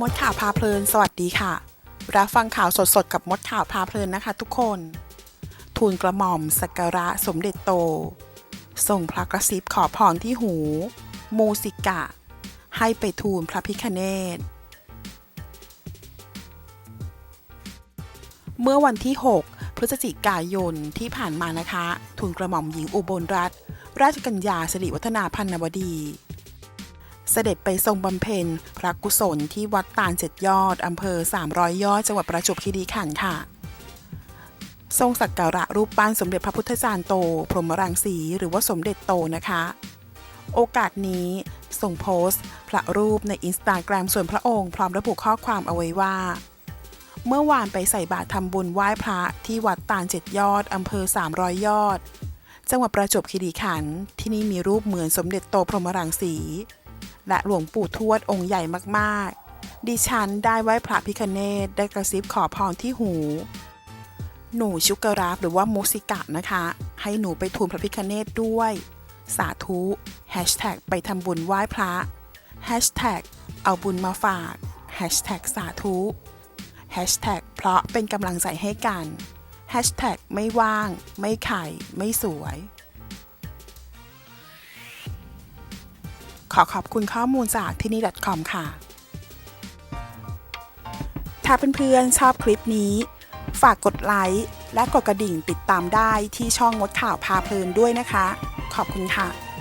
มดข่าวพาเพลิน สวัสดีค่ะ รับฟังข่าวสดๆ กับมดข่าวพาเพลินนะคะทุกคน ทูลกระหม่อมสักการะสมเด็จโต ส่งพระกระซิบขอพรที่หู มูสิกะ ให้ไปทูลพระพิคเนตเมื่อวันที่ 6 พฤศจิกายนที่ผ่านมานะคะ ทูลกระหม่อมหญิงอุบลรัตนราชกัญญาสิริวัฒนาพันนวดี เสด็จไปทรงบำเพ็ญพระกุศลที่วัดตาลเจ็ดยอดอำเภอ 300 ยอดจังหวัดประจวบคีรีขันธ์ค่ะ ทรงสักการะรูปปั้นสมเด็จพระพุทธจารย์โต พรหมรังสีหรือว่าสมเด็จโตนะคะ โอกาสนี้ส่งโพสต์ พระรูปในอินสตาแกรมส่วนพระองค์พร้อมระบุข้อความเอาไว้ว่า เมื่อวานไปใส่บาตรทำบุญไหว้พระที่วัดตาลเจ็ดยอดอำเภอ 300 ยอดจังหวัดประจวบคีรีขันธ์ที่นี่มีรูปเหมือนสมเด็จโตพรหมรังสี และหลวงปู่ทวดองค์ใหญ่มากๆ ดิฉันได้ไหว้พระพิคเนตได้กระซิบขอพรที่หู หนูชุกราฟหรือว่ามุสิกะนะคะ ให้หนูไปทูลพระพิคเนตด้วย สาธุแฮชแท็กไปทำบุญไหว้พระแฮชแท็กเอาบุญมาฝากแฮชแท็กสาธุแฮชแท็กเพราะเป็นกำลังใจให้กันแฮชแท็กไม่ว่าง ไม่ไข่ ไม่สวย ขอขอบคุณข้อมูลจากที่นี่ .com ค่ะ ถ้าเพื่อนๆชอบคลิปนี้ ฝากกดไลค์และกดกระดิ่งติดตามได้ที่ช่องมดข่าวพาเพลินด้วยนะคะ ขอบคุณค่ะ